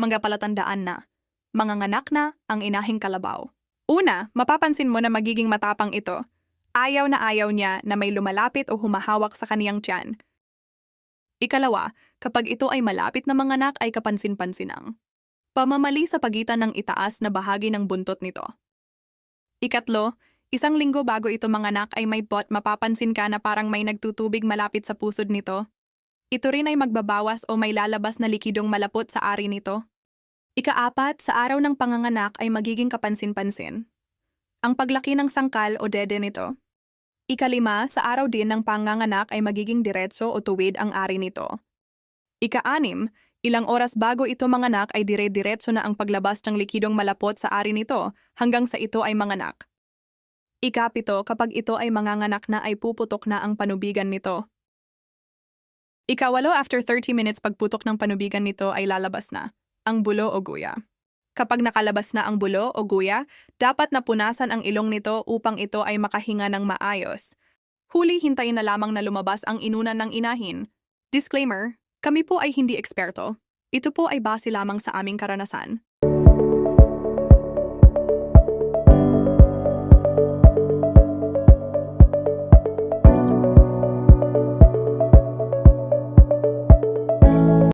mga palatandaan na manganganak na ang inahing kalabaw. Una, mapapansin mo na magiging matapang ito. Ayaw na ayaw niya na may lumalapit o humahawak sa kaniyang tiyan. Ikalawa, kapag ito ay malapit na manganak ay kapansin-pansinang. Pamamali sa pagitan ng itaas na bahagi ng buntot nito. Ikatlo, isang linggo bago ito manganak ay may bot mapapansin ka na parang may nagtutubig malapit sa pusod nito. Ito rin ay magbabawas o may lalabas na likidong malapot sa ari nito. Ikaapat, sa araw ng panganganak ay magiging kapansin-pansin. Ang paglaki ng sangkal o dede nito. Ikalima, sa araw din ng panganganak ay magiging diretso o tuwid ang ari nito. Ikaanim, ilang oras bago ito manganak ay dire-diretso na ang paglabas ng likidong malapot sa ari nito hanggang sa ito ay manganak. Ikapito, kapag ito ay manganganak na ay puputok na ang panubigan nito. Ikawalo, after 30 minutes pagputok ng panubigan nito ay lalabas na ang bulo o guya. Kapag nakalabas na ang bulo o guya, dapat napunasan ang ilong nito upang ito ay makahinga ng maayos. Huli, hintayin na lamang na lumabas ang inunan ng inahin. Disclaimer, kami po ay hindi eksperto. Ito po ay base lamang sa aming karanasan.